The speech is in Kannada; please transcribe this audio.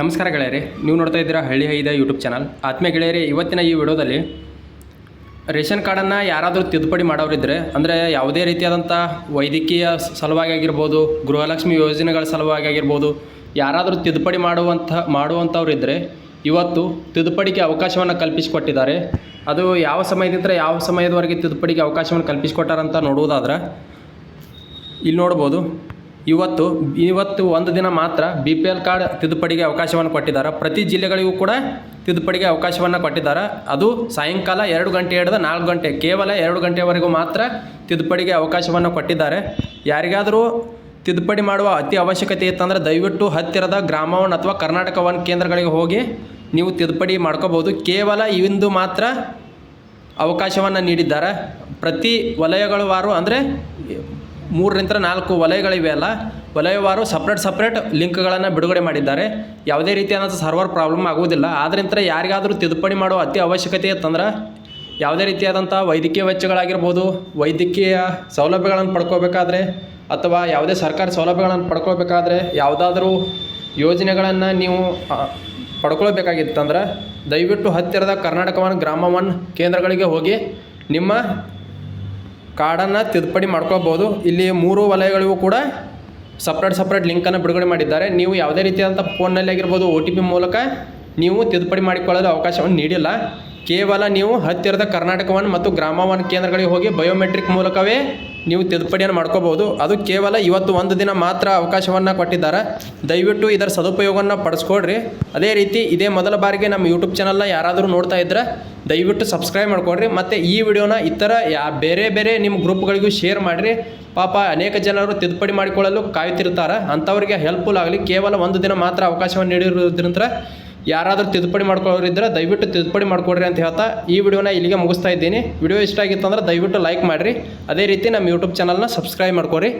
ನಮಸ್ಕಾರ ಗೆಳೆಯರಿ, ನೀವು ನೋಡ್ತಾ ಇದ್ದೀರಾ ಹಳ್ಳಿ ಹೈದ ಯೂಟ್ಯೂಬ್ ಚಾನಲ್ ಆತ್ಮೀಯ ಗೆಳೆಯರಿ, ಇವತ್ತಿನ ಈ ವಿಡಿಯೋದಲ್ಲಿ ರೇಷನ್ ಕಾರ್ಡನ್ನು ಯಾರಾದರೂ ತಿದ್ದುಪಡಿ ಮಾಡೋರಿದ್ದರೆ ಅಂದರೆ ಯಾವುದೇ ರೀತಿಯಾದಂಥ ವೈದ್ಯಕೀಯ ಸಲುವಾಗಿ ಆಗಿರ್ಬೋದು, ಗೃಹಲಕ್ಷ್ಮಿ ಯೋಜನೆಗಳ ಸಲುವಾಗಿ ಆಗಿರ್ಬೋದು, ಯಾರಾದರೂ ತಿದ್ದುಪಡಿ ಮಾಡುವಂಥ ಮಾಡುವಂಥವ್ರಿದ್ದರೆ ಇವತ್ತು ತಿದ್ದುಪಡಿಗೆ ಅವಕಾಶವನ್ನು ಕಲ್ಪಿಸಿಕೊಟ್ಟಿದ್ದಾರೆ. ಅದು ಯಾವ ಸಮಯದಿಂದ, ಯಾವ ಸಮಯದವರೆಗೆ ತಿದ್ದುಪಡಿಗೆ ಅವಕಾಶವನ್ನು ಕಲ್ಪಿಸಿಕೊಟ್ಟಾರಂತ ನೋಡುವುದಾದ್ರೆ, ಇಲ್ಲಿ ನೋಡ್ಬೋದು. ಇವತ್ತು ಇವತ್ತು ಒಂದು ದಿನ ಮಾತ್ರ ಬಿ ಪಿ ಎಲ್ ಕಾರ್ಡ್ ತಿದ್ದುಪಡಿಗೆ ಅವಕಾಶವನ್ನು ಕೊಟ್ಟಿದ್ದಾರೆ. ಪ್ರತಿ ಜಿಲ್ಲೆಗಳಿಗೂ ಕೂಡ ತಿದ್ದುಪಡಿಗೆ ಅವಕಾಶವನ್ನು ಕೊಟ್ಟಿದ್ದಾರೆ. ಅದು ಸಾಯಂಕಾಲ ಎರಡು ಗಂಟೆ ಹಿಡಿದು ನಾಲ್ಕು ಗಂಟೆ, ಕೇವಲ ಎರಡು ಗಂಟೆವರೆಗೂ ಮಾತ್ರ ತಿದ್ದುಪಡಿಗೆ ಅವಕಾಶವನ್ನು ಕೊಟ್ಟಿದ್ದಾರೆ. ಯಾರಿಗಾದರೂ ತಿದ್ದುಪಡಿ ಮಾಡುವ ಅತಿ ಅವಶ್ಯಕತೆ ಇತ್ತಂದರೆ ದಯವಿಟ್ಟು ಹತ್ತಿರದ ಗ್ರಾಮ ಒನ್ ಅಥವಾ ಕರ್ನಾಟಕ ವನ್ ಕೇಂದ್ರಗಳಿಗೆ ಹೋಗಿ ನೀವು ತಿದ್ದುಪಡಿ ಮಾಡ್ಕೋಬೋದು. ಕೇವಲ ಇಂದು ಮಾತ್ರ ಅವಕಾಶವನ್ನು ನೀಡಿದ್ದಾರೆ. ಪ್ರತಿ ವಲಯಗಳವಾರು ಅಂದರೆ ಮೂರರಿಂದ ನಾಲ್ಕು ವಲಯಗಳಿವೆ ಅಲ್ಲ. ವಲಯವಾರು ಸಪ್ರೇಟ್ ಸಪ್ರೇಟ್ ಲಿಂಕ್ಗಳನ್ನು ಬಿಡುಗಡೆ ಮಾಡಿದ್ದಾರೆ. ಯಾವುದೇ ರೀತಿಯಾದಂಥ ಸರ್ವರ್ ಪ್ರಾಬ್ಲಮ್ ಆಗುವುದಿಲ್ಲ. ಆದ್ದರಿಂದ ಯಾರಿಗಾದರೂ ತಿದ್ದುಪಡಿ ಮಾಡುವ ಅತಿ ಅವಶ್ಯಕತೆ ಇತ್ತಂದ್ರೆ ಯಾವುದೇ ರೀತಿಯಾದಂಥ ವೈದ್ಯಕೀಯ ವೆಚ್ಚಗಳಾಗಿರ್ಬೋದು, ವೈದ್ಯಕೀಯ ಸೌಲಭ್ಯಗಳನ್ನು ಪಡ್ಕೋಬೇಕಾದ್ರೆ ಅಥವಾ ಯಾವುದೇ ಸರ್ಕಾರಿ ಸೌಲಭ್ಯಗಳನ್ನು ಪಡ್ಕೊಳ್ಬೇಕಾದ್ರೆ ಯಾವುದಾದ್ರೂ ಯೋಜನೆಗಳನ್ನು ನೀವು ಪಡ್ಕೊಳ್ಬೇಕಾಗಿತ್ತಂದ್ರೆ ದಯವಿಟ್ಟು ಹತ್ತಿರದ ಕರ್ನಾಟಕ ಒನ್, ಗ್ರಾಮ ಒನ್ ಕೇಂದ್ರಗಳಿಗೆ ಹೋಗಿ ನಿಮ್ಮ ಕಾರ್ಡನ್ನು ತಿದ್ದುಪಡಿ ಮಾಡ್ಕೋಬೋದು ಇಲ್ಲಿ ಮೂರು ವಲಯಗಳಿಗೂ ಕೂಡ ಸಪ್ರೇಟ್ ಸಪ್ರೇಟ್ ಲಿಂಕನ್ನು ಬಿಡುಗಡೆ ಮಾಡಿದ್ದಾರೆ. ನೀವು ಯಾವುದೇ ರೀತಿಯಾದಂಥ ಫೋನ್ನಲ್ಲಿ ಆಗಿರ್ಬೋದು ಒ ಟಿ ಪಿ ಮೂಲಕ ನೀವು ತಿದ್ದುಪಡಿ ಮಾಡಿಕೊಳ್ಳಲು ಅವಕಾಶವನ್ನು ನೀಡಿಲ್ಲ. ಕೇವಲ ನೀವು ಹತ್ತಿರದ ಕರ್ನಾಟಕವನ್ನು ಮತ್ತು ಗ್ರಾಮವನ್ ಕೇಂದ್ರಗಳಿಗೆ ಹೋಗಿ ಬಯೋಮೆಟ್ರಿಕ್ ಮೂಲಕವೇ ನೀವು ತಿದ್ದುಪಡಿಯನ್ನು ಮಾಡ್ಕೋಬಹುದು. ಅದು ಕೇವಲ ಇವತ್ತು ಒಂದು ದಿನ ಮಾತ್ರ ಅವಕಾಶವನ್ನು ಕೊಟ್ಟಿದ್ದಾರೆ. ದಯವಿಟ್ಟು ಇದರ ಸದುಪಯೋಗವನ್ನು ಪಡಿಸ್ಕೊಡ್ರಿ. ಅದೇ ರೀತಿ ಇದೇ ಮೊದಲ ಬಾರಿಗೆ ನಮ್ಮ ಯೂಟ್ಯೂಬ್ ಚಾನಲ್ನ ಯಾರಾದರೂ ನೋಡ್ತಾ ಇದ್ದರೆ ದಯವಿಟ್ಟು ಸಬ್ಸ್ಕ್ರೈಬ್ ಮಾಡ್ಕೊಡ್ರಿ. ಮತ್ತು ಈ ವಿಡಿಯೋನ ಇತರ ಯಾ ಬೇರೆ ಬೇರೆ ನಿಮ್ಮ ಗ್ರೂಪ್ಗಳಿಗೂ ಶೇರ್ ಮಾಡಿರಿ. ಪಾಪ ಅನೇಕ ಜನರು ತಿದ್ದುಪಡಿ ಮಾಡಿಕೊಳ್ಳಲು ಕಾಯುತ್ತಿರ್ತಾರೆ ಅಂಥವ್ರಿಗೆ ಹೆಲ್ಪ್ಫುಲ್ ಆಗಲಿ. ಕೇವಲ ಒಂದು ದಿನ ಮಾತ್ರ ಅವಕಾಶವನ್ನು ನೀಡಿರೋದ್ರಿಂದ ಯಾರಾದರೂ ತಿದ್ದುಪಡಿ ಮಾಡ್ಕೊಳ್ಳೋರಿದ್ದರೆ ದಯವಿಟ್ಟು ತಿದ್ದುಪಡಿ ಮಾಡ್ಕೊಡ್ರಿ ಅಂತ ಹೇಳ್ತಾ ಈ ವಿಡಿಯೋನ ಇಲ್ಲಿಗೆ ಮುಗಿಸ್ತಾ ಇದ್ದೀನಿ. ವಿಡಿಯೋ ಇಷ್ಟ ಆಗಿತ್ತು ಅಂದ್ರೆ ದಯವಿಟ್ಟು ಲೈಕ್ ಮಾಡಿರಿ. ಅದೇ ರೀತಿ ನಮ್ಮ ಯೂಟ್ಯೂಬ್ ಚಾನಲ್ನ ಸಬ್ಸ್ಕ್ರೈಬ್ ಮಾಡ್ಕೊರಿ.